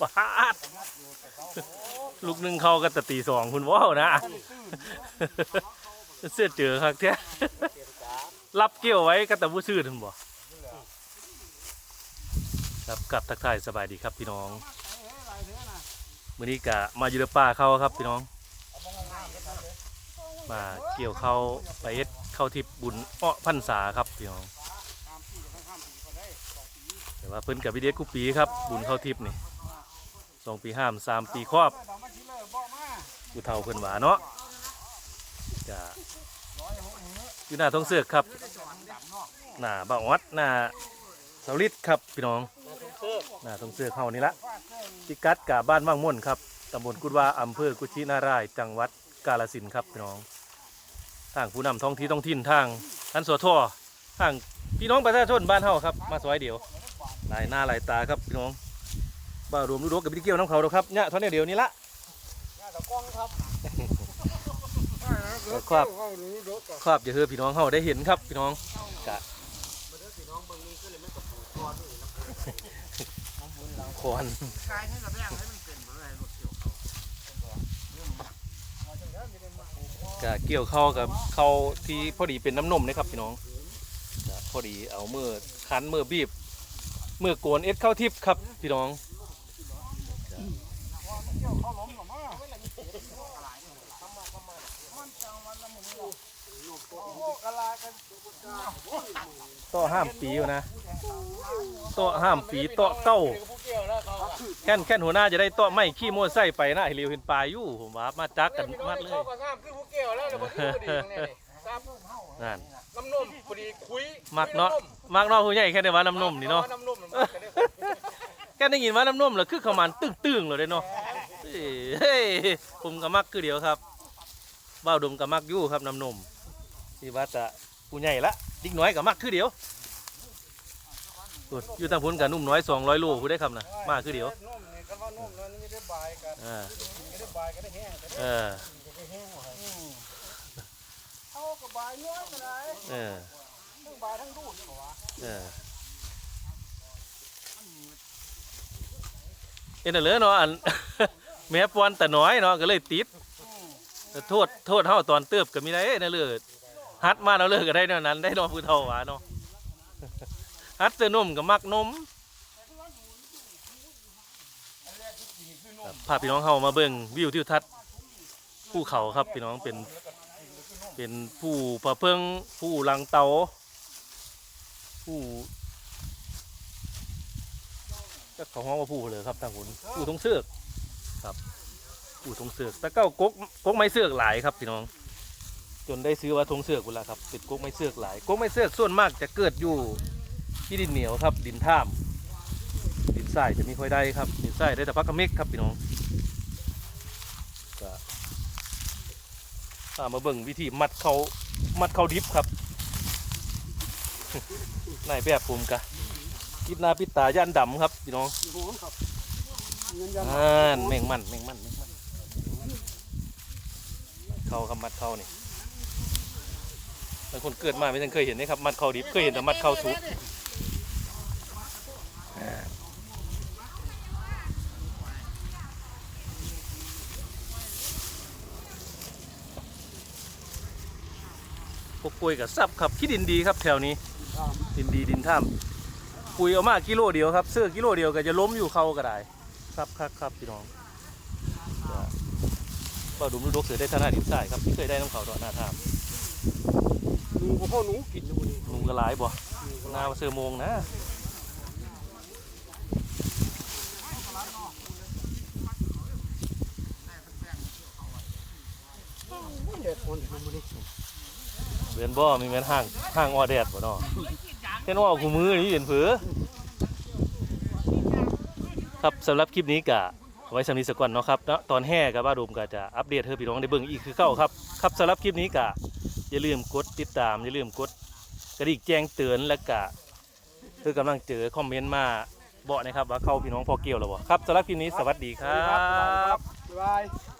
ปาดลูกหนึ่งเขาก็ตะตีสองคุณว้าวนะ เสื้อเจอครับแท้รับเกี่ยวไว้ก็ต่ผู้ชื่อท่านบ่ครับกลับทักทายสบายดีครับพี่น้องมื้อนี้กะมาอยู่ในป่าเขาครับพี่น้อง มาเกี่ยวเข้าไปเอ็ดเข้าทิพย์บุญเอ้อพันษาครับพี่น้อง แต่ว่าเพิ่นกับวิเดชกุปีครับ บุญเข้าทิพย์นี่สองปีห้ามสามปีครอบกูเท่าเพิ่นหวาเนาะจะอยู่หน้าท้องเสือกครับ หน้าบ่าววัดหน้าเสาลิดครับพี่น้องหน้าท้องเสือกเฮานี่ละพิกัดกับบ้านว่างม่วนครับตำบลกุดวาอำเภอกุชินารายจังหวัดกาฬสินครับพี่น้องทางผู้นำท้องที่ท้องถิ่นทางท่านสวทอทางพี่น้องประชาชนบ้านเฮาครับ มาซอยเดียว ลายหน้าหลายตาครับพี่น้องบ้ารวมรู้ดกกับพี่เกี่ยวน้ำเขาดอกครับเนี่ยเท่านี้เดียวนี้ละกล้องครับครับเข้ารู้รถก่อนครับอย่าเฮือพี่น้องเขาได้เห็นครับพี่น้องกะคอนกายให้กับแรงให้มันเป็นอะไรรถเกี่ยวกะเกี่ยวเข้ากับเข้าที่พอดีเป็นน้ำนมนะครับพี่น้องกะพอดีเอามือคั้นมือบีบ มือโกนเอ็ดเข้าทิพย์ครับพี่น้องเกี่ยวเข้าล้มหรอมาโอ้กะลากันต่อห้ามปีอยู่นะต่อห้ามปีต่อเต้าผู้เกี่ยวแล้วเขาแค่นแค่นหัวหน้าจะได้ต่อไม่ขี้โม่ไส้ไปนะให้เรียวเห็นปลาอยู่ผมว่ามาจักกันมัดเลยเขาก็ห้ามคือผู้เกี่ยวแล้วเดี๋ยวพอดีพอดีเนี่ยครับนั่นน้ำนมพอดีคุยมักเนาะมักเนาะผู้ใหญ่แค่ได้ว่าน้ำนมนี่เนาะน้ำนม แค่ได้ยินว่าน้ำนมเหรอคือเขามันตึ้งตึงๆเลยเด้เนาะเอ้ยเฮ้ยผมก็มักคือเดียวครับบ้าวดมก็มักอยู่ครับน้ำนมที่ว่าจะผู้ใหญ่ละดิกน้อยก็มักคือเดียวโอ้ยอยู่ทางพ้นกับนุ่มน้อย200โลผู้ได้ครับนะมาคือเดียวนมนี่ก็ว่านมนั้นไม่ได้บายกันอ่าไม่ได้บายกันได้แห้งกันได้เออแห้งเขาก็บายน้อยกันได้เออทั้งบายทั้งดูดเหรอวะ เออเอ็นเหลือเนาะอัน แม่ปวนแต่น้อยเนาะก็เลยติดแต่โทษโทษเฮาตอนเติบก็มีได้นะเลือดฮัดมาแล้วเลิกก็ได้เนาะนั้น ได้เนาะผู้เฒ่าหวาเนาะฮัดเสื้อนมก็มักนมครับพาพี่น้องเฮามาเบิ่งวิวทิวทัศน์ภูเขาครับพี่น้องเป็น เป็นผู้ประเพิงผู้ลังเตาผู้ จะเขาห้องว่าผู้เลยครับทางคุณผู้ทงเสือกครับผู้ทงเสือกแต่เก้ากกกกไม้เสือกหลายครับพี่น้อง จนได้ซื้อว่าทงเสือกกุละครับเป็นกกไม้เสือกหลายกกไม้เสือกส่วนมากจะเกิดอยู่ที่ดินเหนียวครับ ดินท่ามดินทรายจะไม่ค่อยได้ครับดินทรายได้แต่พักกระเมกครับพี่น้องก็พามาเบิ่งวิธีมัดเขามัดเขาดิบครับนายแบบผมกะ ปิดหน้าปิดตาย่านดำครับพี่น้องโอ้โหครับเงินยันอ่านแมงมันแมงมันแมงมันเขาครับมัดเขานี่บางคนเกิดมาไม่ทันเคยเห็นนะครับมัดเขาดิบเคยเห็นแต่มัดเขาสุกอ่าพวกปุยกับซับครับขี้ดินดีครับแถวนี้ ดินดีดินถ้ำ ปุ๋ยเอามากิโลเดียวครับเสื้อกิโลเดียวก็จะล้มอยู่เขาก็ได้ครับครับครับพี่น้องก็ก็ดุมลูกดกเสือได้ทนาดินทรายครับที่เคยได้น้ำเขาตอนหน้าถ้หนูพ่อหนูกินอยู่นี่ำลุงก็หลายบ่หน้ามาเสือโมงนะเด็ดคนดูนี่เวียนบ่มีแม่นห้างห้างออแดดบ่เนาะเห็นว่าเอาคู่มือนี่เห็นเผือ ครับสำหรับคลิปนี้กะไว้สำนีสกก่อนเนาะครับเนาะตอนแห่กับบ้าดุมก็จะอัปเดตเธอพี่น้องได้เบิ่งอีกคือเก้าครับครับสำหรับคลิปนี้กะอย่าลืมกดติดตามอย่าลืมกดกระดิ่งแจ้งเตือนและกะคือกำลังเจอคอมเมนต์มาบอกนะครับว่าเข้าพี่น้องพอเกี่ยวหรือเปล่าครับสำหรับคลิปนี้สวัสดีครัครับบบ๊ายบาย